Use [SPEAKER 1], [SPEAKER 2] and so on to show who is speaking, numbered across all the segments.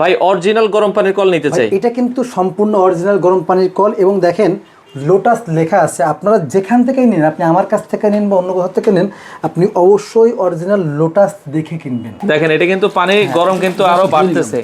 [SPEAKER 1] ভাই অরিজিনাল গরম পানির কল নিতে চাই।
[SPEAKER 2] এটা কিন্তু সম্পূর্ণ অরিজিনাল গরম পানির কল এবং দেখেন লোটাস লেখা আছে। আপনারা যেখান থেকেই নিন আপনি আমার কাছ থেকে নিন বা অন্য কোথাও থেকে নিন আপনি অবশ্যই অরিজিনাল লোটাস দেখে কিনবেন।
[SPEAKER 1] দেখেন এটা কিন্তু পানি গরম কিন্তু আরও বাড়তেছে।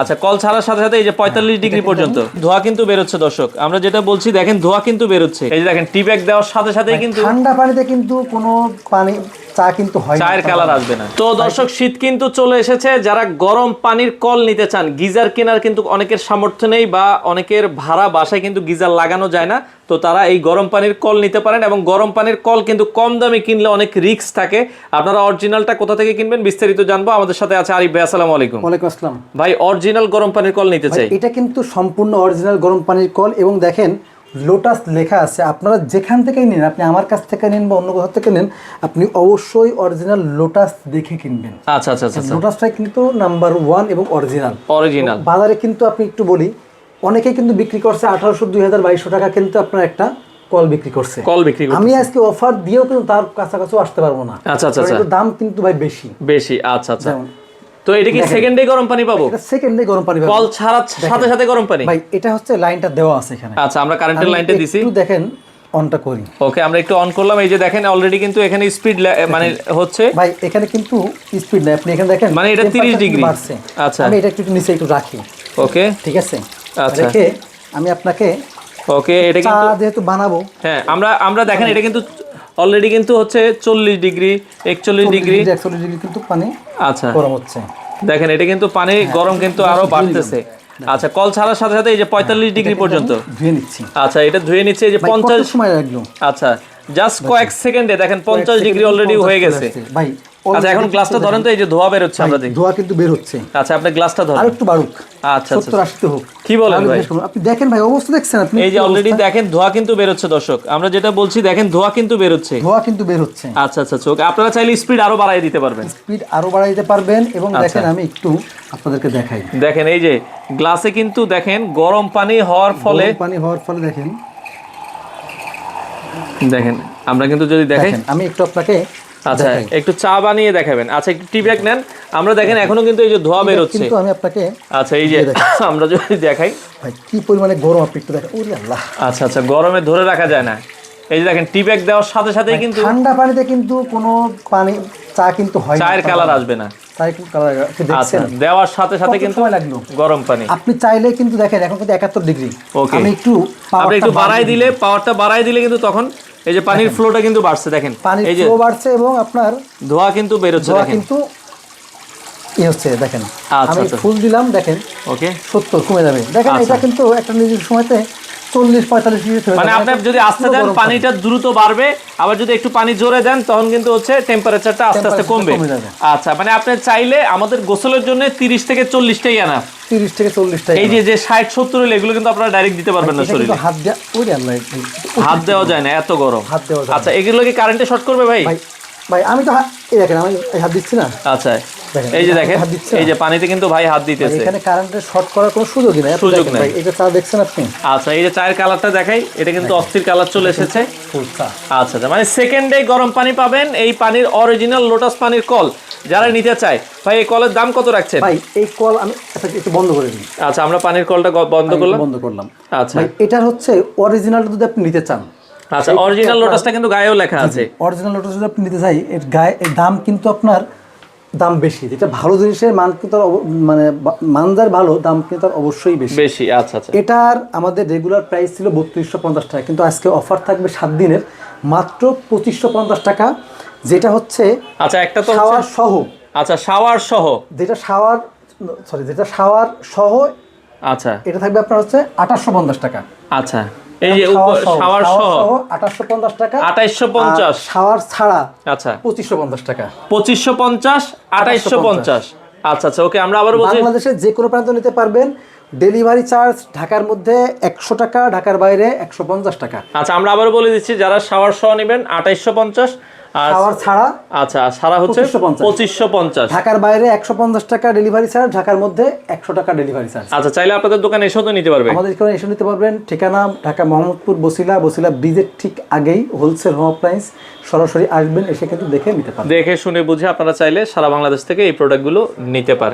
[SPEAKER 1] আচ্ছা কল ছাড়ার সাথে সাথে এই যে পঁয়তাল্লিশ ডিগ্রি পর্যন্ত। ধোয়া কিন্তু বেরোচ্ছে দর্শক। আমরা যেটা বলছি দেখেন ধোয়া কিন্তু বেরোচ্ছে। এই যে দেখেন টি ব্যাগ দেওয়ার সাথে সাথেই কিন্তু
[SPEAKER 2] ঠান্ডা পানিতে কিন্তু কোনো পানি চা কিন্তু হয়
[SPEAKER 1] চায়ের কালার আসবে না। তো দর্শক শীত কিন্তু চলে এসেছে। যারা গরম পানির কল নিতে চান গিজার কেনার কিন্তু অনেকের সামর্থ্য নেই বা অনেকের ভাড়া বাসায় কিন্তু গিজার লাগানো যায় না। তো তারা এই গরম পানির কল নিতে পারেন এবং গরম পানির কল কিন্তু কম দামে কিনলে অনেক রিস্ক থাকে। আপনারা অরিজিনালটা কোথা থেকে কিনবেন বিস্তারিত জানব। আমাদের সাথে আছে আরিফ ভাই আসসালামু আলাইকুম।
[SPEAKER 2] ওয়ালাইকুম আসসালাম।
[SPEAKER 1] ভাই অরিজিনাল গরম পানির কল নিতে চাই।
[SPEAKER 2] এটা কিন্তু সম্পূর্ণ অরিজিনাল গরম পানির কল এবং দেখেন লোটাস লেখা আছে। আপনারা যেখান থেকেই নিন আপনি আমার কাছ থেকে নিন বা অন্য কোথাও থেকে নিন আপনি অবশ্যই অরিজিনাল লোটাস দেখে কিনবেন।
[SPEAKER 1] আচ্ছা আচ্ছা আচ্ছা
[SPEAKER 2] লোটাসটাই কিন্তু নাম্বার ওয়ান এবং অরিজিনাল
[SPEAKER 1] অরিজিনাল
[SPEAKER 2] বাজারে কিন্তু আপনি একটু বলি অনেকেই কিন্তু বিক্রি করছে আঠারোশো দুই হাজার বাইশশো টাকা কিন্তু আপনার একটা কল বিক্রি করছে।
[SPEAKER 1] কল বিক্রি
[SPEAKER 2] আমি আজকে অফার দিয়েও কিন্তু তার কাছাকাছি আসতে পারব না।
[SPEAKER 1] আচ্ছা, আচ্ছা, আচ্ছা।
[SPEAKER 2] দাম কিন্তু ভাই বেশি।
[SPEAKER 1] বেশি আচ্ছা আচ্ছা। তো এটা কি সেকেন্ডে গরম পানি পাবো?
[SPEAKER 2] সেকেন্ডে গরম পানি পাবেন।
[SPEAKER 1] কল ছাড়ার সাথে সাথে গরম পানি?
[SPEAKER 2] ভাই এটা হচ্ছে লাইনটা দেওয়া আছে এখানে।
[SPEAKER 1] আচ্ছা আমরা কারেন্টের লাইনটা দিছি।
[SPEAKER 2] একটু দেখেন অনটা করি।
[SPEAKER 1] ওকে আমরা একটু অন করলাম। এই যে দেখেন অলরেডি কিন্তু এখানে স্পিড মানে হচ্ছে
[SPEAKER 2] ভাই এখানে কিন্তু স্পিড নাই। আপনি এখানে দেখেন
[SPEAKER 1] মানে এটা 30 ডিগ্রি। আচ্ছা।
[SPEAKER 2] আমি এটা একটু নিচে একটু রাখি।
[SPEAKER 1] ওকে।
[SPEAKER 2] ঠিক আছে। রেখে আমি আপনাকে
[SPEAKER 1] ওকে এটা কিন্তু
[SPEAKER 2] যেহেতু বানাবো।
[SPEAKER 1] হ্যাঁ আমরা আমরা দেখেন এটা কিন্তু অলরেডি কিন্তু হচ্ছে চল্লিশ ডিগ্রি একচল্লিশ ডিগ্রি।
[SPEAKER 2] একচল্লিশ ডিগ্রি কিন্তু পানি
[SPEAKER 1] আচ্ছা।
[SPEAKER 2] গরম হচ্ছে।
[SPEAKER 1] দেখেন এটা কিন্তু পানি গরম কিন্তু আরও বাড়তেছে। আচ্ছা কল ছাড়ার সাথে সাথে এই যে পঁয়তাল্লিশ ডিগ্রি পর্যন্ত।
[SPEAKER 2] ধুয়ে নিচ্ছি।
[SPEAKER 1] আচ্ছা এটা ধুয়ে নিচ্ছে এই যে পঞ্চাশ
[SPEAKER 2] সময় লাগল?
[SPEAKER 1] আচ্ছা জাস্ট কয়েক সেকেন্ডে দেখেন পঞ্চাশ ডিগ্রি অলরেডি হয়ে গেছে।
[SPEAKER 2] ভাই
[SPEAKER 1] আচ্ছা এখন গ্লাসটা ধরেন তো এই যে ধোয়া বেরোচ্ছে আমরা দেখি।
[SPEAKER 2] ধোয়া কিন্তু বের হচ্ছে
[SPEAKER 1] আচ্ছা আপনি গ্লাসটা
[SPEAKER 2] আর
[SPEAKER 1] ধরেন।
[SPEAKER 2] একটু বাড়ুক।
[SPEAKER 1] আচ্ছা আচ্ছা
[SPEAKER 2] সত্তর আশিতে হোক।
[SPEAKER 1] কি বলেন ভাই?
[SPEAKER 2] আপনি দেখেন ভাই অবস্থা দেখছেন আপনি?
[SPEAKER 1] এই যে অলরেডি দেখেন ধোয়া কিন্তু বেরোচ্ছে দর্শক। আমরা যেটা বলছি দেখেন ধোয়া কিন্তু বেরোচ্ছে।
[SPEAKER 2] ধোয়া কিন্তু বের হচ্ছে
[SPEAKER 1] আচ্ছা আচ্ছা চোখ আপনারা চাইলে স্পিড আরও বাড়াই দিতে পারবেন।
[SPEAKER 2] স্পিড আরও বাড়াই দিতে পারবেন এবং
[SPEAKER 1] আচ্ছা।
[SPEAKER 2] দেখেন আমি একটু আপনাদেরকে দেখাই।
[SPEAKER 1] দেখেন এই যে গ্লাসে কিন্তু দেখেন গরম পানি হওয়ার ফলে
[SPEAKER 2] গরম পানি হওয়ার ফলে দেখেন।
[SPEAKER 1] দেখেন আমরা কিন্তু যদি
[SPEAKER 2] দেখেন আমি একটু আপনাকে
[SPEAKER 1] আচ্ছা একটু চা বানিয়ে দেখাবেন। আচ্ছা একটু টি ব্যাগ নেন। আমরা দেখেন এখনও কিন্তু এই যে ধোয়া বেরোচ্ছে।
[SPEAKER 2] কিন্তু আমি আপনাকে
[SPEAKER 1] আচ্ছা এই যে আমরা যদি দেখাই।
[SPEAKER 2] ভাই কি পরিমাণে গরম আপনি একটু দেখেন। ওরে আল্লাহ।
[SPEAKER 1] আচ্ছা আচ্ছা গরমে ধরে রাখা যায় না। এই যে দেখেন টি ব্যাগ দেওয়ার সাথে সাথেই কিন্তু
[SPEAKER 2] ঠান্ডা পানিতে কিন্তু কোনো পানি চা কিন্তু হয়
[SPEAKER 1] চায়ের কালার আসবে না। আচ্ছা দেওয়ার সাথে সাথে কিন্তু গরম পানি।
[SPEAKER 2] আপনি চাইলে কিন্তু দেখেন এখন কিন্তু একাত্তর ডিগ্রি. আমি একটু
[SPEAKER 1] একটু বাড়াই দিলে পাওয়ারটা বাড়াই দিলে কিন্তু তখন এই যে পানির ফ্লোটা কিন্তু বাড়ছে দেখেন।
[SPEAKER 2] পানির
[SPEAKER 1] এই যে
[SPEAKER 2] ফ্লো বাড়ছে এবং আপনার
[SPEAKER 1] ধোয়া কিন্তু বেরোচ্ছে
[SPEAKER 2] ধোয়া
[SPEAKER 1] দেখেন।
[SPEAKER 2] কিন্তু ই হচ্ছে দেখেন।
[SPEAKER 1] আচ্ছা,
[SPEAKER 2] আমি
[SPEAKER 1] আচ্ছা।
[SPEAKER 2] ফুল দিলাম দেখেন।
[SPEAKER 1] ওকে
[SPEAKER 2] সত্তর কমে যাবে। দেখেন
[SPEAKER 1] আচ্ছা।
[SPEAKER 2] এটা কিন্তু একটা নির্দিষ্ট সময়তে চল্লিশ পঁয়তাল্লিশ
[SPEAKER 1] মানে আপনি যদি আস্তে দেন পানিটা দ্রুত বাড়বে আবার যদি একটু পানি জোরে দেন তখন কিন্তু হচ্ছে টেম্পারেচারটা আস্তে আস্তে কমবে। আচ্ছা মানে আপনি চাইলে আমাদের গোসলের জন্য তিরিশ থেকে চল্লিশটাই আনা।
[SPEAKER 2] তিরিশ থেকে চল্লিশটা
[SPEAKER 1] এই যে যে ষাট সত্তর হলে এগুলো কিন্তু আপনারা ডাইরেক্ট দিতে পারবেন না শরীরে।
[SPEAKER 2] হাত দেওয়া ওই আল্লাহ
[SPEAKER 1] হাত দেওয়া যায় না এত গরম।
[SPEAKER 2] হাত দেওয়া
[SPEAKER 1] আচ্ছা এগুলো কি কারেন্টে শর্ট করবে ভাই?
[SPEAKER 2] ভাই আমি তো এই দেখেন আমি হাত দিচ্ছি না।
[SPEAKER 1] আচ্ছা। এই যে দেখেন এই যে পানিতে কিন্তু ভাই হাত দিতেছে।
[SPEAKER 2] এখানে শর্ট করার কোনো সুযোগই নাই।
[SPEAKER 1] সুযোগ নাই।
[SPEAKER 2] এটা চা দেখছেন আপনি?
[SPEAKER 1] আচ্ছা এই যে চায়ের কালারটা দেখাই এটা কিন্তু অস্থির কালার চলে এসেছে। আচ্ছা আচ্ছা মানে সেকেন্ডে গরম পানি পাবেন এই পানির অরিজিনাল লোটাস পানির কল। যারা নিতে চায় ভাই এই কলের দাম কত রাখছেন?
[SPEAKER 2] ভাই এই কল আমি আচ্ছা, একটু বন্ধ করে দিই।
[SPEAKER 1] আচ্ছা আমরা পানির কলটা বন্ধ করলাম।
[SPEAKER 2] বন্ধ করলাম।
[SPEAKER 1] আচ্ছা।
[SPEAKER 2] এটার হচ্ছে অরিজিনালটা যদি আপনি নিতে চান।
[SPEAKER 1] আচ্ছা অরিজিনাল লোটাসটা কিন্তু গায়েও লেখা আছে।
[SPEAKER 2] অরিজিনাল লোটাস যদি আপনি নিতে চাই এর গায়ে দাম কিন্তু আপনার দাম বেশি। যেটা ভালো জিনিসের মান কিন্তু মানে মান যার ভালো দাম কিন্তু অবশ্যই বেশি।
[SPEAKER 1] বেশি আচ্ছা আচ্ছা।
[SPEAKER 2] এটার আমাদের রেগুলার প্রাইস ছিল বত্রিশশো পঞ্চাশ টাকা কিন্তু আজকে অফার থাকবে সাত দিনের মাত্র পঁচিশশো পঞ্চাশ টাকা যেটা হচ্ছে
[SPEAKER 1] আচ্ছা একটা তো
[SPEAKER 2] শাওয়ার সহ।
[SPEAKER 1] আচ্ছা শাওয়ার সহ।
[SPEAKER 2] যেটা শাওয়ার সরি যেটা শাওয়ার সহ
[SPEAKER 1] আচ্ছা।
[SPEAKER 2] এটা থাকবে আপনার হচ্ছে আঠাশশো পঞ্চাশ টাকা।
[SPEAKER 1] আচ্ছা। এই যে শাওয়ার সহ
[SPEAKER 2] আঠাশশো পঞ্চাশ টাকা
[SPEAKER 1] আঠাইশশো পঞ্চাশ।
[SPEAKER 2] শাওয়ার ছাড়া
[SPEAKER 1] আচ্ছা।
[SPEAKER 2] পঁচিশশো পঞ্চাশ টাকা।
[SPEAKER 1] পঁচিশশো পঞ্চাশ আঠাইশশো পঞ্চাশ। আচ্ছা আচ্ছা ওকে আমরা আবার বলছি
[SPEAKER 2] বাংলাদেশের যে কোনো প্রান্ত নিতে পারবেন ডেলিভারি চার্জ ঢাকার মধ্যে একশো টাকা ঢাকার বাইরে একশো পঞ্চাশ টাকা।
[SPEAKER 1] আচ্ছা আমরা আবার বলে দিচ্ছি যারা শাওয়ার সহ নেবেন আঠাইশশো পঞ্চাশ।
[SPEAKER 2] ছাড়া
[SPEAKER 1] আচ্ছা সারা হচ্ছে
[SPEAKER 2] 2550
[SPEAKER 1] পঁচিশশো পঞ্চাশ।
[SPEAKER 2] ঢাকার বাইরে একশো পঞ্চাশ টাকা ডেলিভারি চার্জ ঢাকার মধ্যে একশো টাকা ডেলিভারি চার্জ।
[SPEAKER 1] আচ্ছা চাইলে আপনাদের দোকানে এসেও তো নিতে পারবে।
[SPEAKER 2] আমাদের এখানে এসে নিতে পারবেন। ঠিকানা ঢাকা মোহাম্মদপুর বসিলা। বসিলা ব্রিজের ঠিক আগেই হোলসেল হোম সরাসরি আসবেন এসে কিন্তু দেখে নিতে পারবেন।
[SPEAKER 1] দেখে শুনে বুঝে আপনারা চাইলে সারা বাংলাদেশ থেকে এই প্রোডাক্টগুলো নিতে পারেন।